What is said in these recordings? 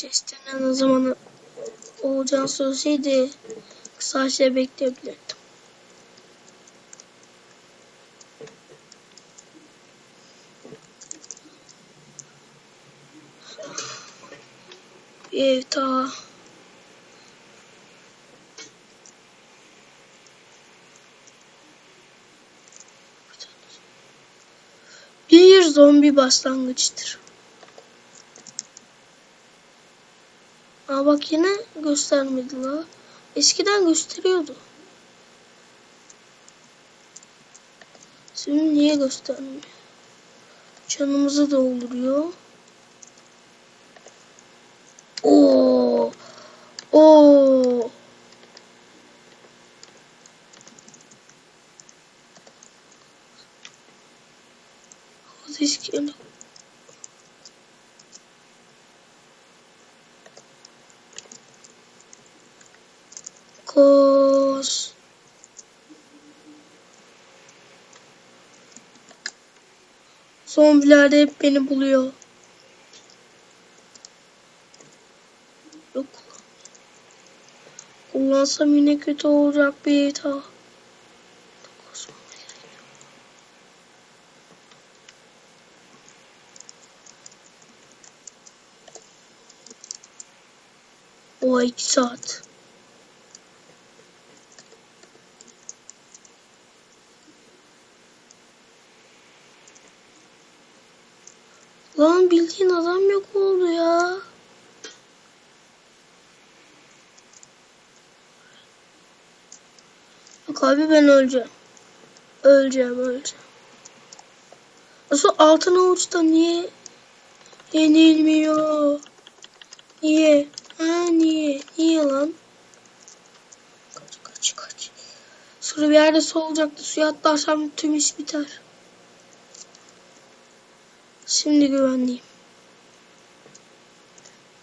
chest'ine ne zaman olacağını söyleseydi kısa şey bekleyebilirdim. Bir. Bir zombi başlangıçtır. Aa bak yine göstermedi la. Eskiden gösteriyordu. Şimdi niye göstermiyor? Canımızı dolduruyor. Oo. Oo. Hadi iskele. Koş. Zombiler de hep beni buluyor. Yok. Kullansam yine kötü olacak bir daha. O iki saat. Lan bildiğin adam yok oldu ya. Yok abi ben öleceğim. Öleceğim öleceğim. Nasıl altın avuçta niye yenilmiyor? Niye? Ha niye? Niye lan? Kaç kaç kaç. Sonra bir yerde su olacaktı. Suya atlarsam tüm iş biter. Şimdi güvenliyim.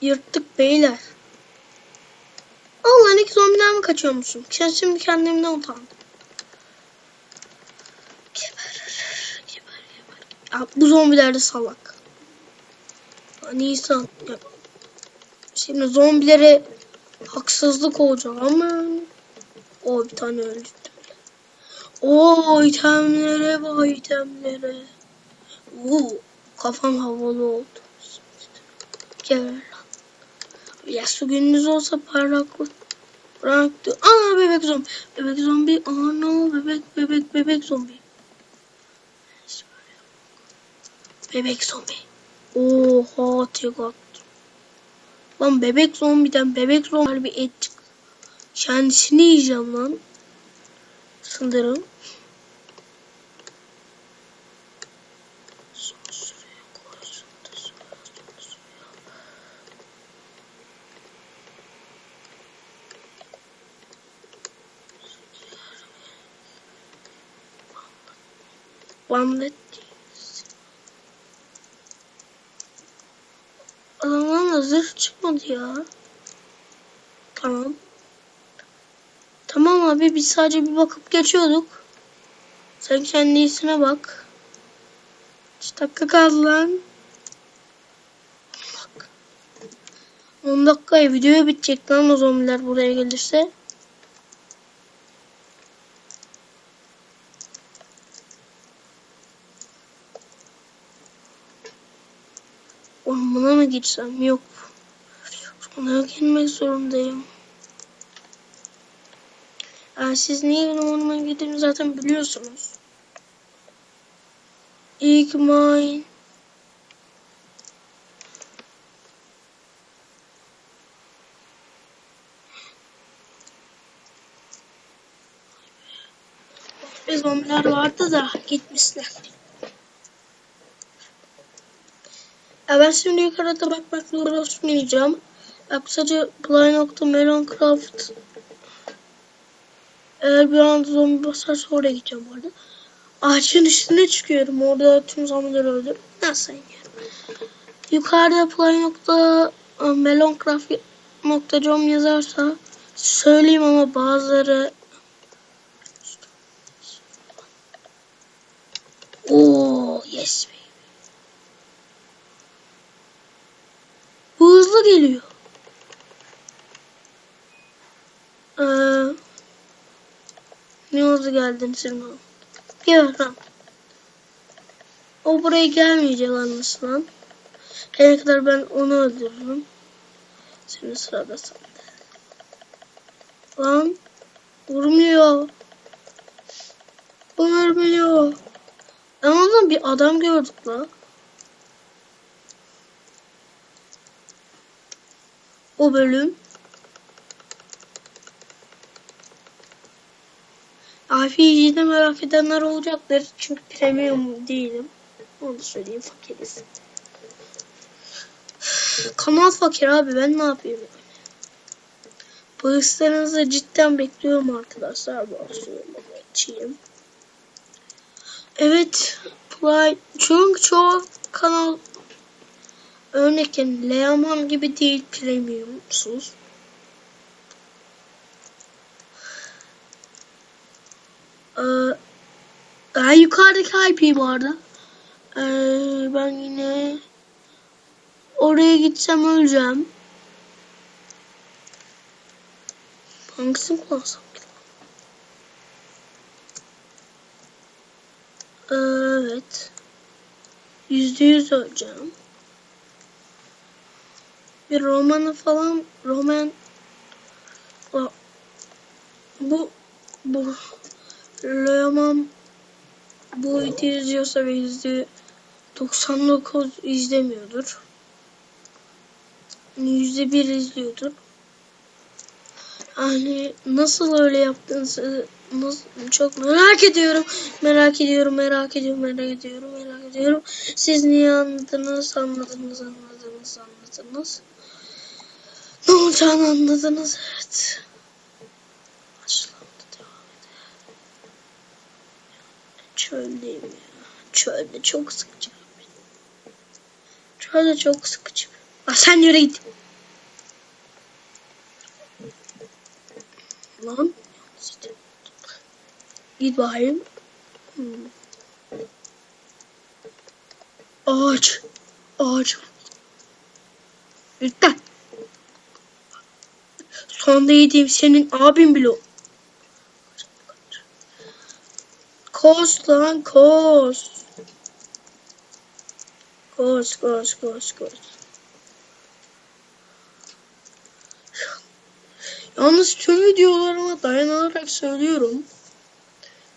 Yırttık beyler. Allah ne ki zombiden mi kaçıyormuşum? Şimdi kendimden utandım. Geber, geber, geber. Ya, bu zombiler de salak. Nisan. Ya. Şimdi zombilere haksızlık olacak ama o bir tane öldü. O itemlere bak itemlere. Uuu kafam havalı oldu. Gel lan. Ya su gündüz olsa parlaklık bıraktı. Aa bebek zombi. Bebek zombi. Aa no bebek bebek bebek zombi. Bebek zombi. Oha tek attı. Lan bebek zombiden bebek zombi bir et çıktı. Kendisini yiyeceğim lan. Sanırım. Bandit Adamdan da zırh çıkmadı ya. Tamam. Tamam abi biz sadece bir bakıp geçiyorduk. Sen kendi iyisine bak. Kaç dakika kaldı lan? Bak. 10 dakikaya video bitecek lan o zombiler buraya gelirse. Ormana mı gitsem? Yok. Ormana girmek zorundayım. Yani siz niye ormana gittiğimi zaten biliyorsunuz. İlk mine. Zombiler vardı da gitmişler. Ya ben şimdi yukarıda bakmakla uğraşmayacağım. Ya kısaca play.meloncraft eğer bir anda zombi basarsa oraya gideceğim bu arada. Ağaçın üstüne çıkıyorum. Orada tüm zombileri öldürüp nasıl iniyorum. Yukarıda play.meloncraft.com yazarsa söyleyeyim ama bazıları Oo yes be. Bu hızlı geliyor. Ee, ne hızlı geldin Sirman? Gel lan. O buraya gelmeyecek anlaşılan. Her kadar ben onu öldürürüm. Şimdi sırada sende. Lan vurmuyor. Vurmuyor. Ama bir adam gördük la. O bölüm. RPG'de merak edenler olacaktır. Çünkü premium değilim. Onu söyleyeyim fakiriz. Kanal fakir abi ben ne yapayım? Bağışlarınızı cidden bekliyorum arkadaşlar. Basıyorum açayım. Evet. Play. Çünkü çoğu kanal örneğin Leaman gibi değil premiumsuz. Ee, ben yukarıdaki IP vardı. Ee, ben yine oraya gitsem öleceğim. Hangisini kullansam ki? Evet. Yüzde yüz öleceğim. Bir romanı falan roman bu bu roman bu videoyu izliyorsa ve yüzde 99 izlemiyordur. Yüzde bir izliyordur. Yani nasıl öyle yaptığınızı nasıl, çok merak ediyorum. Merak ediyorum, merak ediyorum, merak ediyorum, merak ediyorum. Siz niye anladınız, anladınız, anladınız, anladınız. Ne olacağını anladınız, evet. Çöldeyim ya. Çölde çok sıkıcı. Çölde çok sıkıcı. Ah, sen yürü git. Lan. Git bakayım. Hmm. Ağaç. Ağaç. Lütfen. Sonunda yediğim senin abin bile o. Koş lan koş. Koş koş koş koş. Yalnız tüm videolarıma dayanarak söylüyorum.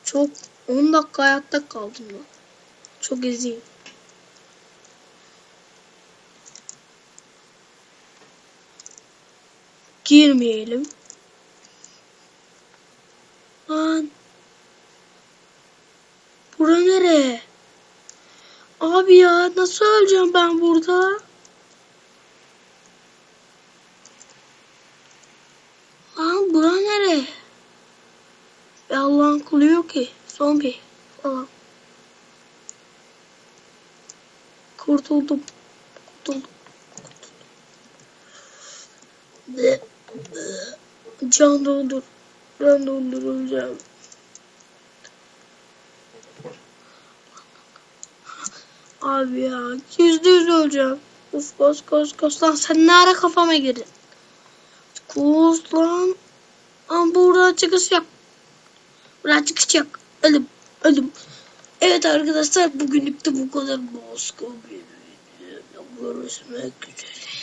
Çok 10 dakika hayatta kaldım lan. Çok eziyim. Girmeyelim. Lan. Bura nere? Abi ya nasıl öleceğim ben burada? Lan bura nere? Bir Allah'ın kulu yok ki. Zombi falan. Kurtuldum. Kurtuldum. Kurtuldum. Can doldur. Ben dolduracağım. Abi ya yüzde yüz öleceğim. Uf koş koş koş lan sen ne ara kafama girdin? Koş lan. Ama burada çıkış yok. Burada çıkış yok. Ölüm. Ölüm. Evet arkadaşlar bugünlük de bu kadar. Videoda görüşmek üzere.